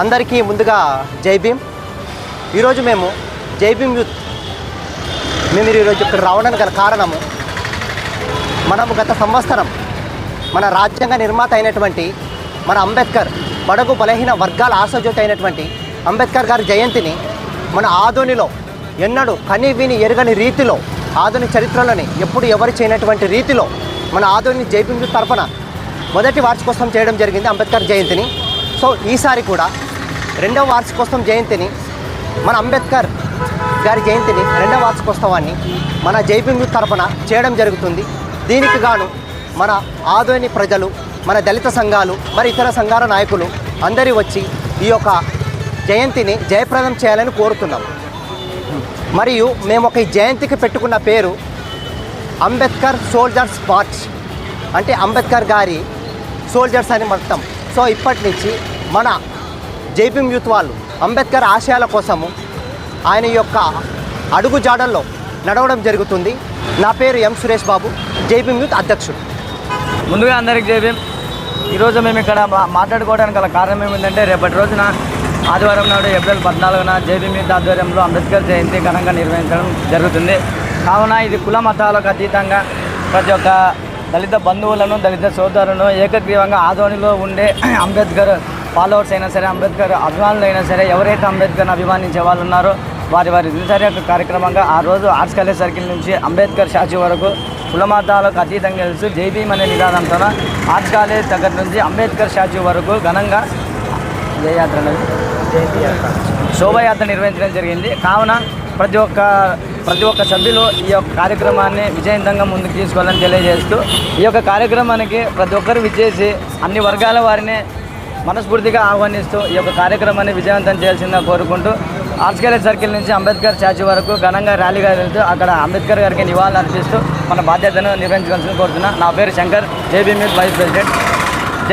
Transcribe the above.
అందరికీ ముందుగా జై భీమ్. ఈరోజు మేము జై భీమ్ యూత్. మేము ఈరోజు ఇక్కడ రావడానికి గల కారణము మనము గత సంవత్సరం మన రాజ్యాంగ నిర్మాత అయినటువంటి మన అంబేద్కర్ బడగు బలహీన వర్గాల ఆశజ్యోతి అయినటువంటి అంబేద్కర్ గారి జయంతిని మన ఆధోనిలో ఎన్నడూ కని విని ఎరగని రీతిలో ఆధునిక చరిత్రలోని ఎప్పుడు ఎవరు చేయనటువంటి రీతిలో మన ఆదోని జైపింగ్ తరపున మొదటి వార్షికోత్సవం చేయడం జరిగింది అంబేద్కర్ జయంతిని. సో ఈసారి కూడా రెండవ వార్షికోత్సవం జయంతిని మన అంబేద్కర్ గారి జయంతిని రెండవ వార్షికోత్సవాన్ని మన జైపింగ్ తరపున చేయడం జరుగుతుంది. దీనికి గాను మన ఆదోని ప్రజలు మన దళిత సంఘాలు మరి ఇతర సంఘాల నాయకులు అందరి వచ్చి ఈ యొక్క జయంతిని జయప్రదం చేయాలని కోరుతున్నాం. మరియు మేము ఒక ఈ జయంతికి పెట్టుకున్న పేరు అంబేద్కర్ సోల్జర్స్ మార్చ్ అంటే అంబేద్కర్ గారి సోల్జర్స్ అని మొత్తం. సో ఇప్పటి నుంచి మన జైపీఎం యూత్ వాళ్ళు అంబేద్కర్ ఆశయాల కోసము ఆయన యొక్క అడుగు జాడల్లో నడవడం జరుగుతుంది. నా పేరు ఎం సురేష్ బాబు జైపీఎం యూత్ అధ్యక్షుడు. ముందుగా అందరికి జైపీఎం ఈరోజు మేము ఇక్కడ మాట్లాడుకోవడానికి గల కారణం ఏమిటంటే రేపటి రోజున ఆదివారం నాడు ఏప్రిల్ పద్నాలుగున జేబీ మీద ఆధ్వర్యంలో అంబేద్కర్ జయంతి ఘనంగా నిర్వహించడం జరుగుతుంది. కావున ఇది కుల మతాలకు అతీతంగా ప్రతి ఒక్క దళిత బంధువులను దళిత సోదరులను ఏకగ్రీవంగా ఆదోనిలో ఉండే అంబేద్కర్ ఫాలోవర్స్ అయినా సరే అంబేద్కర్ అభిమానులు అయినా సరే ఎవరైతే అంబేద్కర్ని అభిమానించే వాళ్ళు ఉన్నారో వారి వారి దినచర్య కార్యక్రమంగా ఆ రోజు ఆర్ట్స్ కాలేజ్ సర్కిల్ నుంచి అంబేద్కర్ స్టాచ్యూ వరకు కులమతాలకు అతీతంగా తెలుసు జైభీం అనే నిదానంతో ఆర్ట్స్ కాలేజ్ దగ్గర నుంచి అంబేద్కర్ స్టాచ్యూ వరకు ఘనంగా జయయాత్ర శోభయాత్ర నిర్వహించడం జరిగింది. కావున ప్రతి ఒక్క ప్రతి ఒక్క సభ్యులు ఈ యొక్క కార్యక్రమాన్ని విజయవంతంగా ముందుకు తీసుకోవాలని తెలియజేస్తూ ఈ యొక్క కార్యక్రమానికి ప్రతి ఒక్కరు విచ్చేసి అన్ని వర్గాల వారిని మనస్ఫూర్తిగా ఆహ్వానిస్తూ ఈ యొక్క కార్యక్రమాన్ని విజయవంతం చేయాల్సిందిగా కోరుకుంటూ ఆర్ట్స్ సర్కిల్ నుంచి అంబేద్కర్ స్టాచ్యూ వరకు ఘనంగా ర్యాలీగా వెళ్తూ అక్కడ అంబేద్కర్ గారికి నివాళులు అర్పిస్తూ మన బాధ్యతను నిర్వహించవలసింది కోరుతున్నా. నా పేరు Shankar J B youth vice president.